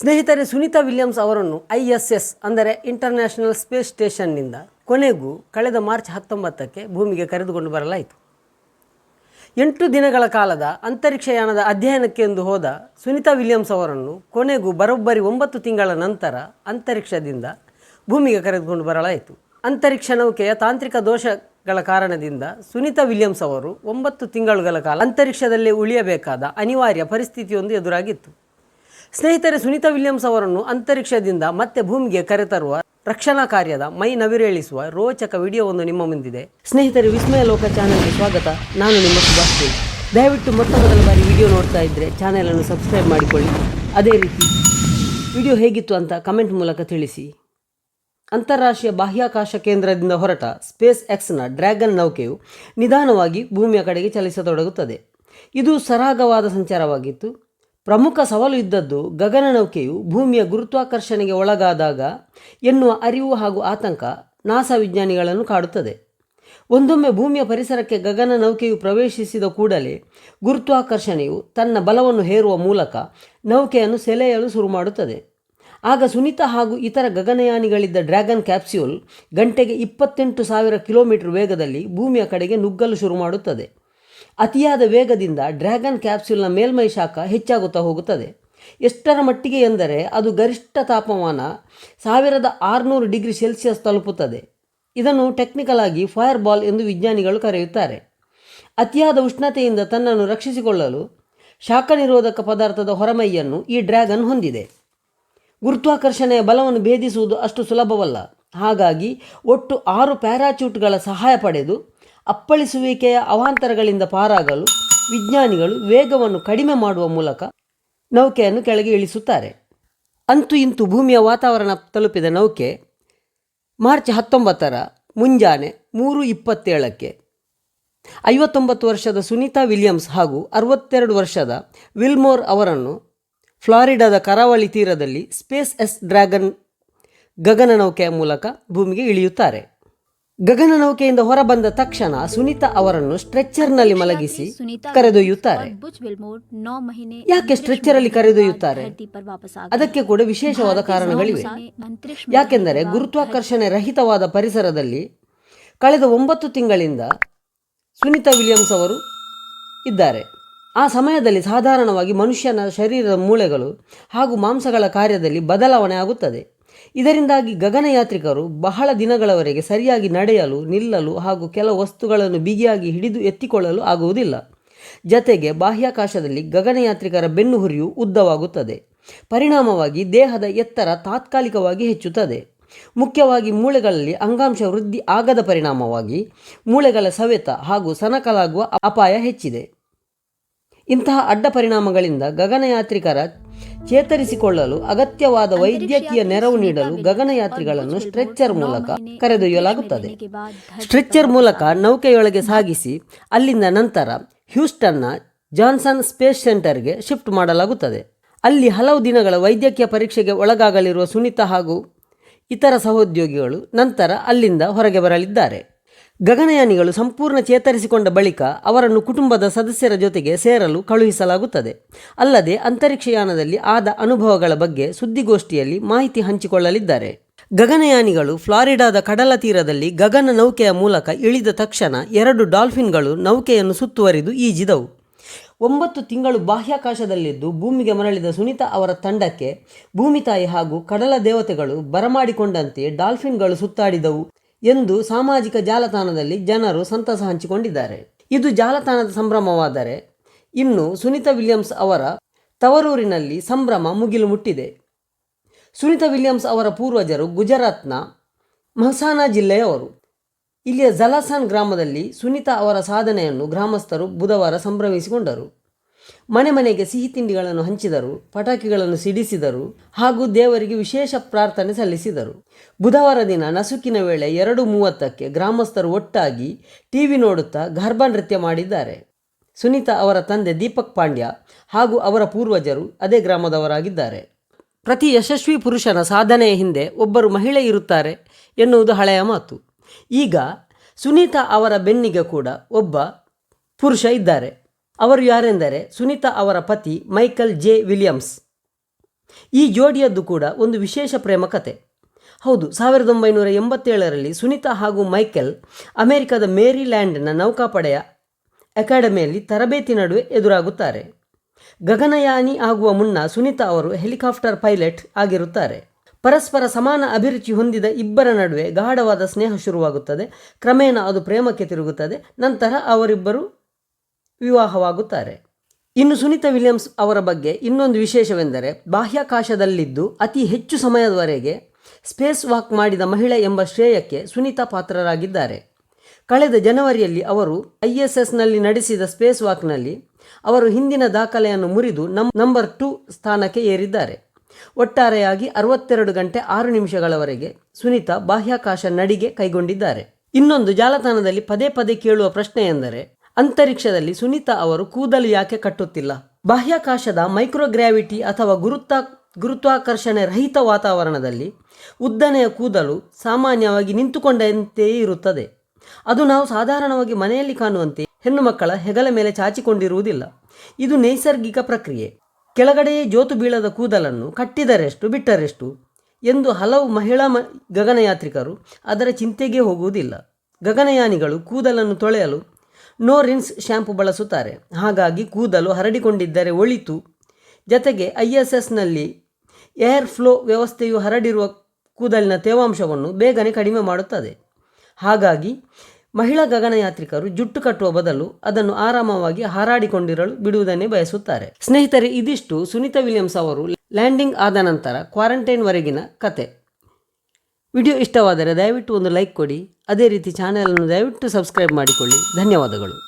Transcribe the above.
ಸ್ನೇಹಿತರೆ, ಸುನೀತಾ ವಿಲಿಯಮ್ಸ್ ಅವರನ್ನು I S S ಅಂದರೆ ಇಂಟರ್ನ್ಯಾಷನಲ್ ಸ್ಪೇಸ್ ಸ್ಟೇಷನ್ನಿಂದ ಕೊನೆಗೂ ಕಳೆದ ಮಾರ್ಚ್ ಹತ್ತೊಂಬತ್ತಕ್ಕೆ ಭೂಮಿಗೆ ಕರೆದುಕೊಂಡು ಬರಲಾಯಿತು. ಎಂಟು ದಿನಗಳ ಕಾಲದ ಅಂತರಿಕ್ಷಯಾನದ ಅಧ್ಯಯನಕ್ಕೆ ಎಂದು ಹೋದ ಸುನೀತಾ ವಿಲಿಯಮ್ಸ್ ಅವರನ್ನು ಕೊನೆಗೂ ಬರೋಬ್ಬರಿ ಒಂಬತ್ತು ತಿಂಗಳ ನಂತರ ಅಂತರಿಕ್ಷದಿಂದ ಭೂಮಿಗೆ ಕರೆದುಕೊಂಡು ಬರಲಾಯಿತು. ಅಂತರಿಕ್ಷ ನೌಕೆಯ ತಾಂತ್ರಿಕ ದೋಷಗಳ ಕಾರಣದಿಂದ ಸುನೀತಾ ವಿಲಿಯಮ್ಸ್ ಅವರು ಒಂಬತ್ತು ತಿಂಗಳುಗಳ ಕಾಲ ಅಂತರಿಕ್ಷದಲ್ಲೇ ಉಳಿಯಬೇಕಾದ ಅನಿವಾರ್ಯ ಪರಿಸ್ಥಿತಿಯೊಂದು ಎದುರಾಗಿತ್ತು. ಸ್ನೇಹಿತರೆ, ಸುನೀತಾ ವಿಲಿಯಮ್ಸ್ ಅವರನ್ನು ಅಂತರಿಕ್ಷದಿಂದ ಮತ್ತೆ ಭೂಮಿಗೆ ಕರೆತರುವ ರಕ್ಷಣಾ ಕಾರ್ಯದ ಮೈ ನವಿರೇಳಿಸುವ ರೋಚಕ ವಿಡಿಯೋವೊಂದು ನಿಮ್ಮ ಮುಂದಿದೆ. ಸ್ನೇಹಿತರೆ, ವಿಸ್ಮಯ ಲೋಕ ಚಾನೆಲ್ಗೆ ಸ್ವಾಗತ. ನಾನು ನಿಮ್ಮ ಸುಭಾಷ್ ದಯವಿಟ್ಟು ಮೊತ್ತ ಮೊದಲ ಬಾರಿ ವಿಡಿಯೋ ನೋಡ್ತಾ ಇದ್ದರೆ ಚಾನೆಲನ್ನು ಸಬ್ಸ್ಕ್ರೈಬ್ ಮಾಡಿಕೊಳ್ಳಿ. ಅದೇ ರೀತಿ, ವಿಡಿಯೋ ಹೇಗಿತ್ತು ಅಂತ ಕಮೆಂಟ್ ಮೂಲಕ ತಿಳಿಸಿ. ಅಂತಾರಾಷ್ಟ್ರೀಯ ಬಾಹ್ಯಾಕಾಶ ಕೇಂದ್ರದಿಂದ ಹೊರಟ ಸ್ಪೇಸ್ ಎಕ್ಸ್ನ ಡ್ರ್ಯಾಗನ್ ನೌಕೆಯು ನಿಧಾನವಾಗಿ ಭೂಮಿಯ ಕಡೆಗೆ ಚಲಿಸತೊಡಗುತ್ತದೆ. ಇದು ಸರಾಗವಾದ ಸಂಚಾರವಾಗಿತ್ತು. ಪ್ರಮುಖ ಸವಾಲು ಇದ್ದದ್ದು ಗಗನನೌಕೆಯು ಭೂಮಿಯ ಗುರುತ್ವಾಕರ್ಷಣೆಗೆ ಒಳಗಾದಾಗ ಎನ್ನುವ ಅರಿವು ಹಾಗೂ ಆತಂಕ ನಾಸಾ ವಿಜ್ಞಾನಿಗಳನ್ನು ಕಾಡುತ್ತದೆ. ಒಂದೊಮ್ಮೆ ಭೂಮಿಯ ಪರಿಸರಕ್ಕೆ ಗಗನ ನೌಕೆಯು ಪ್ರವೇಶಿಸಿದ ಕೂಡಲೇ ಗುರುತ್ವಾಕರ್ಷಣೆಯು ತನ್ನ ಬಲವನ್ನು ಹೇರುವ ಮೂಲಕ ನೌಕೆಯನ್ನು ಸೆಳೆಯಲು ಶುರು ಮಾಡುತ್ತದೆ. ಆಗ ಸುನೀತಾ ಹಾಗೂ ಇತರ ಗಗನಯಾನಿಗಳಿದ್ದ ಡ್ರ್ಯಾಗನ್ ಕ್ಯಾಪ್ಸ್ಯೂಲ್ ಗಂಟೆಗೆ ಇಪ್ಪತ್ತೆಂಟು ಸಾವಿರ ಕಿಲೋಮೀಟರ್ ವೇಗದಲ್ಲಿ ಭೂಮಿಯ ಕಡೆಗೆ ನುಗ್ಗಲು ಶುರು ಮಾಡುತ್ತದೆ. ಅತಿಯಾದ ವೇಗದಿಂದ ಡ್ರ್ಯಾಗನ್ ಕ್ಯಾಪ್ಸ್ಯೂಲ್ನ ಮೇಲ್ಮೈ ಶಾಖ ಹೆಚ್ಚಾಗುತ್ತಾ ಹೋಗುತ್ತದೆ. ಎಷ್ಟರ ಮಟ್ಟಿಗೆ ಎಂದರೆ ಅದು ಗರಿಷ್ಠ ತಾಪಮಾನ ಸಾವಿರದ ಆರುನೂರು ಡಿಗ್ರಿ ಸೆಲ್ಸಿಯಸ್ ತಲುಪುತ್ತದೆ. ಇದನ್ನು ಟೆಕ್ನಿಕಲ್ ಆಗಿ ಫೈರ್ ಬಾಲ್ ಎಂದು ವಿಜ್ಞಾನಿಗಳು ಕರೆಯುತ್ತಾರೆ. ಅತಿಯಾದ ಉಷ್ಣತೆಯಿಂದ ತನ್ನನ್ನು ರಕ್ಷಿಸಿಕೊಳ್ಳಲು ಶಾಖ ನಿರೋಧಕ ಪದಾರ್ಥದ ಹೊರಮೈಯನ್ನು ಈ ಡ್ರ್ಯಾಗನ್ ಹೊಂದಿದೆ. ಗುರುತ್ವಾಕರ್ಷಣೆಯ ಬಲವನ್ನು ಭೇದಿಸುವುದು ಅಷ್ಟು ಸುಲಭವಲ್ಲ. ಹಾಗಾಗಿ ಒಟ್ಟು ಆರು ಪ್ಯಾರಾಚೂಟ್ಗಳ ಸಹಾಯ ಪಡೆದು ಅಪ್ಪಳಿಸುವಿಕೆಯ ಅವಾಂತರಗಳಿಂದ ಪಾರಾಗಲು ವಿಜ್ಞಾನಿಗಳು ವೇಗವನ್ನು ಕಡಿಮೆ ಮಾಡುವ ಮೂಲಕ ನೌಕೆಯನ್ನು ಕೆಳಗೆ ಇಳಿಸುತ್ತಾರೆ. ಅಂತೂ ಇಂತು ಭೂಮಿಯ ವಾತಾವರಣ ತಲುಪಿದ ನೌಕೆ ಮಾರ್ಚ್ ಹತ್ತೊಂಬತ್ತರ ಮುಂಜಾನೆ ಮೂರು ಇಪ್ಪತ್ತೇಳಕ್ಕೆ ಐವತ್ತೊಂಬತ್ತು ವರ್ಷದ ಸುನೀತಾ ವಿಲಿಯಮ್ಸ್ ಹಾಗೂ ಅರವತ್ತೆರಡು ವರ್ಷದ ವಿಲ್ಮೋರ್ ಅವರನ್ನು ಫ್ಲಾರಿಡಾದ ಕರಾವಳಿ ತೀರದಲ್ಲಿ ಸ್ಪೇಸ್ ಎಸ್ ಡ್ರ್ಯಾಗನ್ ಗಗನ ನೌಕೆಯ ಮೂಲಕ ಭೂಮಿಗೆ ಇಳಿಯುತ್ತಾರೆ. ಗಗನ ನೌಕೆಯಿಂದ ಹೊರಬಂದ ತಕ್ಷಣ ಸುನೀತಾ ಅವರನ್ನು ಸ್ಟ್ರೆಚರ್ನಲ್ಲಿ ಮಲಗಿಸಿ ಕರೆದೊಯ್ಯುತ್ತಾರೆ. ಯಾಕೆ ಸ್ಟ್ರೆಚರ್ ಅಲ್ಲಿ ಕರೆದೊಯ್ಯುತ್ತಾರೆ? ಅದಕ್ಕೆ ಕೂಡ ವಿಶೇಷವಾದ ಕಾರಣಗಳಿವೆ. ಯಾಕೆಂದರೆ ಗುರುತ್ವಾಕರ್ಷಣೆ ರಹಿತವಾದ ಪರಿಸರದಲ್ಲಿ ಕಳೆದ ಒಂಬತ್ತು ತಿಂಗಳಿಂದ ಸುನೀತಾ ವಿಲಿಯಮ್ಸ್ ಅವರು ಇದ್ದಾರೆ. ಆ ಸಮಯದಲ್ಲಿ ಸಾಧಾರಣವಾಗಿ ಮನುಷ್ಯನ ಶರೀರದ ಮೂಳೆಗಳು ಹಾಗೂ ಮಾಂಸಗಳ ಕಾರ್ಯದಲ್ಲಿ ಬದಲಾವಣೆ ಆಗುತ್ತದೆ. ಇದರಿಂದಾಗಿ ಗಗನಯಾತ್ರಿಕರು ಬಹಳ ದಿನಗಳವರೆಗೆ ಸರಿಯಾಗಿ ನಡೆಯಲು, ನಿಲ್ಲಲು ಹಾಗೂ ಕೆಲವು ವಸ್ತುಗಳನ್ನು ಬಿಗಿಯಾಗಿ ಹಿಡಿದು ಎತ್ತಿಕೊಳ್ಳಲು ಆಗುವುದಿಲ್ಲ. ಜತೆಗೆ ಬಾಹ್ಯಾಕಾಶದಲ್ಲಿ ಗಗನಯಾತ್ರಿಕರ ಬೆನ್ನುಹುರಿಯು ಉದ್ದವಾಗುತ್ತದೆ. ಪರಿಣಾಮವಾಗಿ ದೇಹದ ಎತ್ತರ ತಾತ್ಕಾಲಿಕವಾಗಿ ಹೆಚ್ಚುತ್ತದೆ. ಮುಖ್ಯವಾಗಿ ಮೂಳೆಗಳಲ್ಲಿ ಅಂಗಾಂಶ ವೃದ್ಧಿ ಆಗದ ಪರಿಣಾಮವಾಗಿ ಮೂಳೆಗಳ ಸವೆತ ಹಾಗೂ ಸನಕಲಾಗುವ ಅಪಾಯ ಹೆಚ್ಚಿದೆ. ಇಂತಹ ಅಡ್ಡ ಪರಿಣಾಮಗಳಿಂದ ಗಗನಯಾತ್ರಿಕರ ಚೇತರಿಸಿಕೊಳ್ಳಲು ಅಗತ್ಯವಾದ ವೈದ್ಯಕೀಯ ನೆರವು ನೀಡಲು ಗಗನಯಾತ್ರಿಗಳನ್ನು ಸ್ಟ್ರೆಚ್ಚರ್ ಮೂಲಕ ಕರೆದೊಯ್ಯಲಾಗುತ್ತದೆ. ಸ್ಟ್ರೆಚ್ಚರ್ ಮೂಲಕ ನೌಕೆಯೊಳಗೆ ಸಾಗಿಸಿ ಅಲ್ಲಿಂದ ನಂತರ ಹ್ಯೂಸ್ಟನ್ನ ಜಾನ್ಸನ್ ಸ್ಪೇಸ್ ಸೆಂಟರ್ಗೆ ಶಿಫ್ಟ್ ಮಾಡಲಾಗುತ್ತದೆ. ಅಲ್ಲಿ ಹಲವು ದಿನಗಳ ವೈದ್ಯಕೀಯ ಪರೀಕ್ಷೆಗೆ ಒಳಗಾಗಲಿರುವ ಸುನಿತಾ ಹಾಗೂ ಇತರ ಸಹೋದ್ಯೋಗಿಗಳು ನಂತರ ಅಲ್ಲಿಂದ ಹೊರಗೆ ಬರಲಿದ್ದಾರೆ. ಗಗನಯಾನಿಗಳು ಸಂಪೂರ್ಣ ಚೇತರಿಸಿಕೊಂಡ ಬಳಿಕ ಅವರನ್ನು ಕುಟುಂಬದ ಸದಸ್ಯರ ಜೊತೆಗೆ ಸೇರಲು ಕಳುಹಿಸಲಾಗುತ್ತದೆ. ಅಲ್ಲದೆ ಅಂತರಿಕ್ಷಯಾನದಲ್ಲಿ ಆದ ಅನುಭವಗಳ ಬಗ್ಗೆ ಸುದ್ದಿಗೋಷ್ಠಿಯಲ್ಲಿ ಮಾಹಿತಿ ಹಂಚಿಕೊಳ್ಳಲಿದ್ದಾರೆ. ಗಗನಯಾನಿಗಳು ಫ್ಲಾರಿಡಾದ ಕಡಲ ತೀರದಲ್ಲಿ ಗಗನ ನೌಕೆಯ ಮೂಲಕ ಇಳಿದ ತಕ್ಷಣ ಎರಡು ಡಾಲ್ಫಿನ್ಗಳು ನೌಕೆಯನ್ನು ಸುತ್ತುವರಿದು ಈಜಿದವು. ಒಂಬತ್ತು ತಿಂಗಳು ಬಾಹ್ಯಾಕಾಶದಲ್ಲಿದ್ದು ಭೂಮಿಗೆ ಮರಳಿದ ಸುನೀತಾ ಅವರ ತಂಡಕ್ಕೆ ಭೂಮಿ ತಾಯಿ ಹಾಗೂ ಕಡಲ ದೇವತೆಗಳು ಬರಮಾಡಿಕೊಂಡಂತೆ ಡಾಲ್ಫಿನ್ಗಳು ಸುತ್ತಾಡಿದವು. ಎಂದು ಸಾಮಾಜಿಕ ಜಾಲತಾಣದಲ್ಲಿ ಜನರು ಸಂತಸ ಹಂಚಿಕೊಂಡಿದ್ದಾರೆ. ಇದು ಜಾಲತಾಣದ ಸಂಭ್ರಮವಾದರೆ ಇನ್ನು ಸುನಿತಾ ವಿಲಿಯಮ್ಸ್ ಅವರ ತವರೂರಿನಲ್ಲಿ ಸಂಭ್ರಮ ಮುಗಿಲು ಮುಟ್ಟಿದೆ. ಸುನಿತಾ ವಿಲಿಯಮ್ಸ್ ಅವರ ಪೂರ್ವಜರು ಗುಜರಾತ್ನ ಮಹಸಾನಾ ಜಿಲ್ಲೆಯವರು. ಇಲ್ಲಿಯ ಜಲಾಸಾನ್ ಗ್ರಾಮದಲ್ಲಿ ಸುನೀತಾ ಅವರ ಸಾಧನೆಯನ್ನು ಗ್ರಾಮಸ್ಥರು ಬುಧವಾರ ಸಂಭ್ರಮಿಸಿಕೊಂಡರು. ಮನೆ ಮನೆಗೆ ಸಿಹಿ ತಿಂಡಿಗಳನ್ನು ಹಂಚಿದರು, ಪಟಾಕಿಗಳನ್ನು ಸಿಡಿಸಿದರು ಹಾಗೂ ದೇವರಿಗೆ ವಿಶೇಷ ಪ್ರಾರ್ಥನೆ ಸಲ್ಲಿಸಿದರು. ಬುಧವಾರ ದಿನ ನಸುಕಿನ ವೇಳೆ ಎರಡು ಮೂವತ್ತಕ್ಕೆ ಗ್ರಾಮಸ್ಥರು ಒಟ್ಟಾಗಿ ಟಿವಿ ನೋಡುತ್ತಾ ಗರ್ಭ ನೃತ್ಯ ಮಾಡಿದ್ದಾರೆ. ಸುನೀತಾ ಅವರ ತಂದೆ ದೀಪಕ್ ಪಾಂಡ್ಯ ಹಾಗೂ ಅವರ ಪೂರ್ವಜರು ಅದೇ ಗ್ರಾಮದವರಾಗಿದ್ದಾರೆ. ಪ್ರತಿ ಯಶಸ್ವಿ ಪುರುಷನ ಸಾಧನೆಯ ಹಿಂದೆ ಒಬ್ಬರು ಮಹಿಳೆ ಇರುತ್ತಾರೆ ಎನ್ನುವುದು ಹಳೆಯ ಮಾತು. ಈಗ ಸುನೀತಾ ಅವರ ಬೆನ್ನಿಗೆ ಕೂಡ ಒಬ್ಬ ಪುರುಷ ಇದ್ದಾರೆ. ಅವರು ಯಾರೆಂದರೆ ಸುನೀತಾ ಅವರ ಪತಿ ಮೈಕಲ್ ಜೆ. ವಿಲಿಯಮ್ಸ್. ಈ ಜೋಡಿಯದ್ದು ಕೂಡ ಒಂದು ವಿಶೇಷ ಪ್ರೇಮ ಕತೆ. ಹೌದು, ಸಾವಿರದ ಒಂಬೈನೂರ ಎಂಬತ್ತೇಳರಲ್ಲಿ ಸುನಿತಾ ಹಾಗೂ ಮೈಕೆಲ್ ಅಮೆರಿಕದ ಮೇರಿಲ್ಯಾಂಡ್ನ ನೌಕಾಪಡೆಯ ಅಕಾಡೆಮಿಯಲ್ಲಿ ತರಬೇತಿ ನಡುವೆ ಎದುರಾಗುತ್ತಾರೆ. ಗಗನಯಾನಿ ಆಗುವ ಮುನ್ನ ಸುನಿತಾ ಅವರು ಹೆಲಿಕಾಪ್ಟರ್ ಪೈಲಟ್ ಆಗಿರುತ್ತಾರೆ. ಪರಸ್ಪರ ಸಮಾನ ಅಭಿರುಚಿ ಹೊಂದಿದ ಇಬ್ಬರ ನಡುವೆ ಗಾಢವಾದ ಸ್ನೇಹ ಶುರುವಾಗುತ್ತದೆ. ಕ್ರಮೇಣ ಅದು ಪ್ರೇಮಕ್ಕೆ ತಿರುಗುತ್ತದೆ. ನಂತರ ಅವರಿಬ್ಬರು ವಿವಾಹವಾಗುತ್ತಾರೆ. ಇನ್ನು ಸುನಿತಾ ವಿಲಿಯಮ್ಸ್ ಅವರ ಬಗ್ಗೆ ಇನ್ನೊಂದು ವಿಶೇಷವೆಂದರೆ, ಬಾಹ್ಯಾಕಾಶದಲ್ಲಿದ್ದು ಅತಿ ಹೆಚ್ಚು ಸಮಯದವರೆಗೆ ಸ್ಪೇಸ್ ವಾಕ್ ಮಾಡಿದ ಮಹಿಳೆ ಎಂಬ ಶ್ರೇಯಕ್ಕೆ ಸುನಿತಾ ಪಾತ್ರರಾಗಿದ್ದಾರೆ. ಕಳೆದ ಜನವರಿಯಲ್ಲಿ ಅವರು ಐ ಎಸ್ ಎಸ್ನಲ್ಲಿ ನಡೆಸಿದ ಸ್ಪೇಸ್ ವಾಕ್ನಲ್ಲಿ ಅವರು ಹಿಂದಿನ ದಾಖಲೆಯನ್ನು ಮುರಿದು ನಂ ನಂಬರ್ ಟು ಸ್ಥಾನಕ್ಕೆ ಏರಿದ್ದಾರೆ. ಒಟ್ಟಾರೆಯಾಗಿ ಅರವತ್ತೆರಡು ಗಂಟೆ ಆರು ನಿಮಿಷಗಳವರೆಗೆ ಸುನಿತಾ ಬಾಹ್ಯಾಕಾಶ ನಡಿಗೆ ಕೈಗೊಂಡಿದ್ದಾರೆ. ಇನ್ನೊಂದು ಜಾಲತಾಣದಲ್ಲಿ ಪದೇ ಪದೇ ಕೇಳುವ ಪ್ರಶ್ನೆ ಎಂದರೆ ಅಂತರಿಕ್ಷದಲ್ಲಿ ಸುನಿತಾ ಅವರು ಕೂದಲು ಯಾಕೆ ಕಟ್ಟುತ್ತಿಲ್ಲ? ಬಾಹ್ಯಾಕಾಶದ ಮೈಕ್ರೋಗ್ರಾವಿಟಿ ಅಥವಾ ಗುರುತ್ವಾ, ಗುರುತ್ವಾಕರ್ಷಣೆ ರಹಿತ ವಾತಾವರಣದಲ್ಲಿ ಉದ್ದನೆಯ ಕೂದಲು ಸಾಮಾನ್ಯವಾಗಿ ನಿಂತುಕೊಂಡಂತೆಯೇ ಇರುತ್ತದೆ. ಅದು ನಾವು ಸಾಧಾರಣವಾಗಿ ಮನೆಯಲ್ಲಿ ಕಾಣುವಂತೆ ಹೆಣ್ಣು ಮಕ್ಕಳ ಹೆಗಲ ಮೇಲೆ ಚಾಚಿಕೊಂಡಿರುವುದಿಲ್ಲ. ಇದು ನೈಸರ್ಗಿಕ ಪ್ರಕ್ರಿಯೆ. ಕೆಳಗಡೆಯೇ ಜೋತು ಬೀಳದ ಕೂದಲನ್ನು ಕಟ್ಟಿದರೆಷ್ಟು ಬಿಟ್ಟರೆಷ್ಟು ಎಂದು ಹಲವು ಮಹಿಳಾ ಗಗನಯಾತ್ರಿಕರು ಅದರ ಚಿಂತೆಗೆ ಹೋಗುವುದಿಲ್ಲ. ಗಗನಯಾನಿಗಳು ಕೂದಲನ್ನು ತೊಳೆಯಲು ನೋ ರಿನ್ಸ್ ಶ್ಯಾಂಪು ಬಳಸುತ್ತಾರೆ. ಹಾಗಾಗಿ ಕೂದಲು ಹರಡಿಕೊಂಡಿದ್ದರೆ ಒಳಿತು. ಜತೆಗೆ ಐ ಎಸ್ ಎಸ್ನಲ್ಲಿ ಏರ್ ಫ್ಲೋ ವ್ಯವಸ್ಥೆಯು ಹರಡಿರುವ ಕೂದಲಿನ ತೇವಾಂಶವನ್ನು ಬೇಗನೆ ಕಡಿಮೆ ಮಾಡುತ್ತದೆ. ಹಾಗಾಗಿ ಮಹಿಳಾ ಗಗನಯಾತ್ರಿಕರು ಜುಟ್ಟು ಕಟ್ಟುವ ಬದಲು ಅದನ್ನು ಆರಾಮವಾಗಿ ಹಾರಾಡಿಕೊಂಡಿರಲು ಬಿಡುವುದನ್ನೇ ಬಯಸುತ್ತಾರೆ. ಸ್ನೇಹಿತರೆ, ಇದಿಷ್ಟು ಸುನಿತಾ ವಿಲಿಯಮ್ಸ್ ಅವರು ಲ್ಯಾಂಡಿಂಗ್ ಆದ ನಂತರ ಕ್ವಾರಂಟೈನ್ವರೆಗಿನ ಕತೆ. ವಿಡಿಯೋ ಇಷ್ಟವಾದರೆ ದಯವಿಟ್ಟು ಒಂದು ಲೈಕ್ ಕೊಡಿ. ಅದೇ ರೀತಿ ಚಾನೆಲನ್ನು ದಯವಿಟ್ಟು ಸಬ್ಸ್ಕ್ರೈಬ್ ಮಾಡಿಕೊಳ್ಳಿ. ಧನ್ಯವಾದಗಳು.